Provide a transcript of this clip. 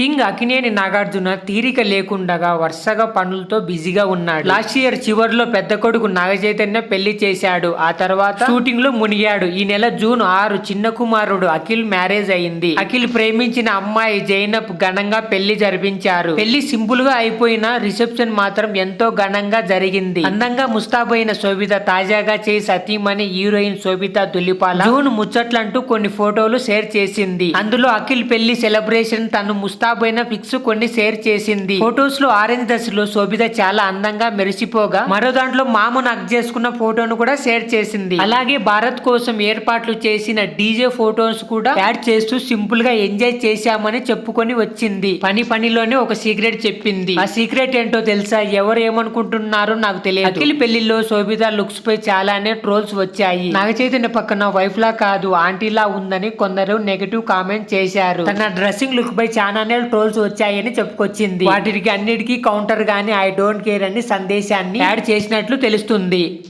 King Akkineni Nagarjuna తీరిక లేకుండగా వరుసగా పనులతో బిజీగా ఉన్నాడు. లాస్ట్ ఇయర్ చివర్లో పెద్ద కొడుకు నాగచైతన్య పెళ్ళి చేశాడు. ఆ తర్వాత షూటింగ్లో మునిగాడు. ఈ నెల జూన్ ఆరు చిన్న కుమారుడు అఖిల్ మ్యారేజ్ అయింది. అఖిల్ ప్రేమించిన అమ్మాయి జైనబ్ ఘనంగా పెళ్ళి జరిపించారు. పెళ్ళి సింపుల్గా అయిపోయిన రిసెప్షన్ మాత్రం ఎంతో ఘనంగా జరిగింది. అందంగా ముస్తాబైన శోభిత తాజాగా చేయి సతీమణి హీరోయిన్ శోభిత దులిపాల జూన్ ముచ్చట్లంటూ కొన్ని ఫోటోలు షేర్ చేసింది. అందులో అఖిల్ పెళ్ళి సెలబ్రేషన్ తను ముస్తాబైన పిక్స్ కొన్ని షేర్ చేసింది. ఫొటోస్లో ఆరెంజ్ దశలో శోభిత చాలా అందంగా మెరిసిపోగా మరో దాంట్లో మామూ నగ్ చేసుకున్న ఫోటోను కూడా షేర్ చేసింది. అలాగే భారత్ కోసం ఏర్పాట్లు చేసిన డీజే ఫోటోస్ కూడా యాడ్ చేస్తూ సింపుల్గా ఎంజాయ్ చేశామని చెప్పుకొని వచ్చింది. పని పనిలోనే ఒక సీక్రెట్ చెప్పింది. ఆ సీక్రెట్ ఏంటో తెలుసా? ఎవరు ఏమనుకుంటున్నారో నాకు తెలియదు. అఖిల్ పెళ్ళిలో శోభిత లుక్స్ పై చాలానే ట్రోల్స్ వచ్చాయి. నాగ చైతన్య పక్కన వైఫ్ లా కాదు ఆంటీలా ఉందని కొందరు నెగటివ్ కామెంట్ చేశారు. తన డ్రెస్సింగ్ లుక్ పై చాలానే ట్రోల్స్ వచ్చాయని చెప్పుకొచ్చింది. వాటికి అన్నిటికీ కౌంటర్ గాని ఐ డోంట్ కేర్ అని సందేశాన్ని యాడ్ చేసినట్లు తెలుస్తుంది.